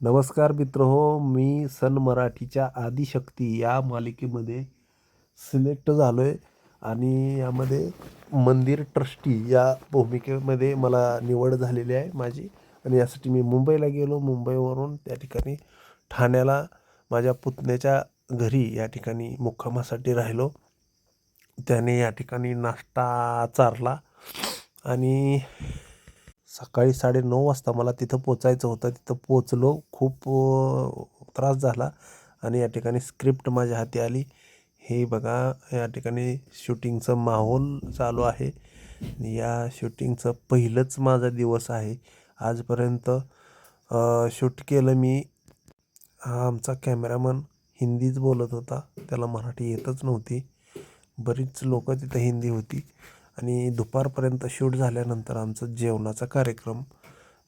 नमस्कार मित्र हो मी सन मराठीच्या आदिशक्ती या मालिकेमध्ये सिलेक्ट झालो आहे आणि यामध्ये मंदिर ट्रस्टी या भूमिकेमध्ये मला निवड झालेली आहे माझी. आणि यासाठी मी मुंबईला गेलो मुंबईवरून त्या ठिकाणी ठाण्याला माझ्या पुतण्याच्या घरी या ठिकाणी मुक्कामासाठी राहिलो. त्याने या ठिकाणी नाश्ता चारला आणि सकाळी साडेनऊ वाजता मला तिथं पोचायचं होतं. तिथं पोचलो. खूप त्रास झाला आणि या ठिकाणी स्क्रिप्ट माझ्या हाती आली. हे बघा या ठिकाणी शूटिंगचं माहोल चालू आहे. या शूटिंगचं पहिलंच माझा दिवस आहे. आजपर्यंत शूट केलं मी. हा आमचा कॅमेरामन हिंदीच बोलत होता. त्याला मराठी येतच नव्हती. बरीच लोक तिथं हिंदी होती. आणि दुपारपर्यंत शूट झाल्यानंतर आमचं जेवणाचा कार्यक्रम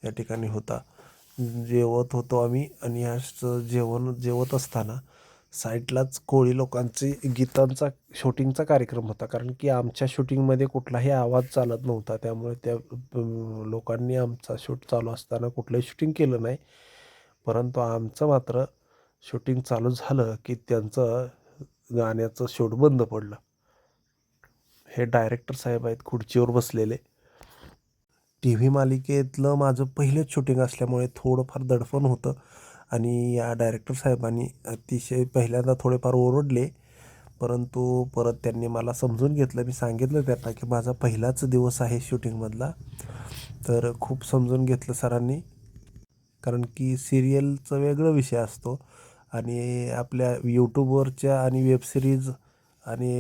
या ठिकाणी होता. जेवत होतो आम्ही आणि ह्याचं जेवण जेवत असताना साईडलाच कोळी लोकांचे गीतांचा शूटिंगचा कार्यक्रम होता. कारण की आमच्या शूटिंगमध्ये कुठलाही आवाज चालत नव्हता. त्यामुळे त्या लोकांनी आमचा शूट चालू असताना कुठलंही शूटिंग केलं नाही. परंतु आमचं मात्र शूटिंग चालू झालं की त्यांचं गाण्याचं शूट बंद पडलं. हे डायरेक्टर साहेब आहेत खुर्चीवर बसलेले. टी व्ही मालिकेतलं माझं पहिलंच शूटिंग असल्यामुळे थोडंफार दडपण होतं आणि या डायरेक्टर साहेबांनी अतिशय पहिल्यांदा थोडेफार ओरडले परंतु परत त्यांनी मला समजून घेतलं मी सांगितलं त्यांना की माझा पहिलाच दिवस आहे शूटिंगमधला तर खूप समजून घेतलं सरांनी कारण की सिरियलचं वेगळं विषय असतो आणि आपल्या यूट्यूबवरच्या आणि वेबसिरीज आणि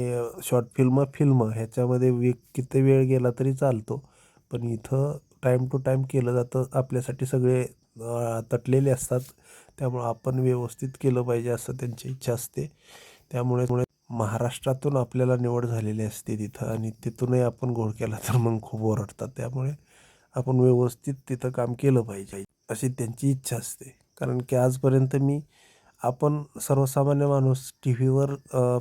शॉर्ट फिल्म फिल्म ह्याच्यामध्ये वे किती वेळ गेला तरी चालतो. पण इथं टाईम टू टाईम केलं जातं. आपल्यासाठी सगळे तटलेले असतात. त्यामुळं आपण व्यवस्थित केलं पाहिजे असं त्यांची इच्छा असते. त्यामुळे त्यामुळे महाराष्ट्रातून आपल्याला निवड झालेली असते तिथं. आणि तिथूनही आपण घोळ केला तर मग खूप ओरडतात. त्यामुळे आपण व्यवस्थित तिथं काम केलं पाहिजे. अशी त्यांची इच्छा असते. कारण की आजपर्यंत मी आपण सर्वसामान्य माणूस टी व्हीवर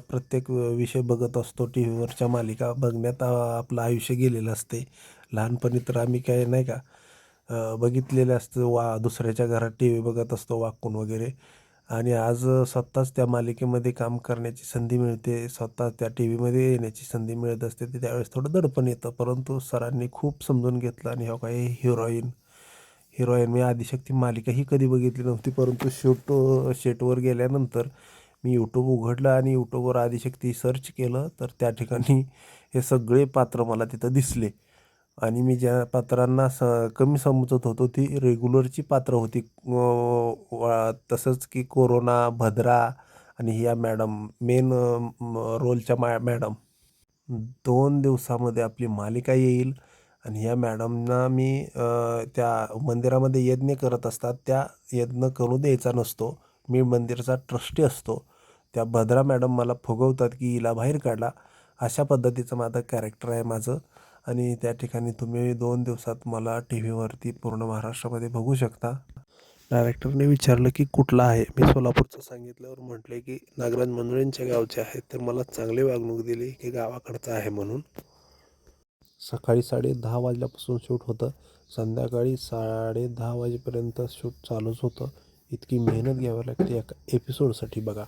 प्रत्येक विषय बघत असतो. टी व्हीवरच्या मालिका बघण्यात आपलं आयुष्य गेलेलं असते. लहानपणी तर आम्ही काय नाही का बघितलेलं असतं. वा दुसऱ्याच्या घरात टी व्ही बघत असतो वाकून वगैरे. आणि आज स्वतःच त्या मालिकेमध्ये काम करण्याची संधी मिळते. स्वतः त्या टी व्हीमध्ये येण्याची संधी मिळत असते. ते त्यावेळेस थोडं दडपण येतं. परंतु सरांनी खूप समजून घेतलं आणि हो काही हिरोईन हिरोईन मी आदिशक्ती मालिका ही कधी बघितली नव्हती परंतु शूट शेटवर गेल्यानंतर मी यूट्यूब उघडलं आणि यूट्यूबवर आदिशक्ती सर्च केलं तर त्या ठिकाणी हे सगळे पात्र मला तिथं दिसले. आणि मी ज्या पात्रांना स कमी समजत होतो ती रेग्युलरची पात्र होती. तसंच की कोरोना भद्रा आणि ह्या मॅडम मेन रोलच्या मा मॅडम. दोन दिवसामध्ये आपली मालिका येईल आणि ह्या मॅडमना मी त्या मंदिरामध्ये यज्ञ करत असतात त्या यज्ञ करू द्यायचा नसतो. मी मंदिरचा ट्रस्टी असतो. त्या भद्रा मॅडम मला फुगवतात की हिला बाहेर काढला अशा पद्धतीचं माझं कॅरेक्टर आहे माझं. आणि त्या ठिकाणी तुम्ही दोन दिवसात मला टी व्हीवरती पूर्ण महाराष्ट्रामध्ये बघू शकता. डायरेक्टरने विचारलं की कुठला आहे? मी सोलापूरचं सांगितल्यावर म्हटले की नागराज मंजुळेंच्या गावचे आहेत तर मला चांगली वागणूक दिली की गावाकडचं आहे म्हणून. सकाळी साडे दहा वाजल्यापासून शूट होतं. संध्याकाळी साडे दहा वाजेपर्यंत शूट चालूच होतं. इतकी मेहनत घ्यावी लागते एका एपिसोडसाठी बघा.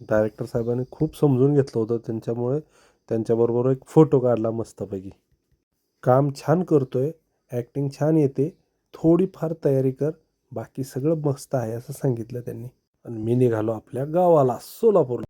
डायरेक्टर साहेबांनी खूप समजून घेतलं होतं. त्यांच्यामुळे त्यांच्याबरोबर एक फोटो काढला मस्तपैकी. काम छान करतोय. ॲक्टिंग छान येते. थोडीफार तयारी कर. बाकी सगळं मस्त आहे असं सांगितलं त्यांनी. आणि मी निघालो आपल्या गावाला सोलापूरला.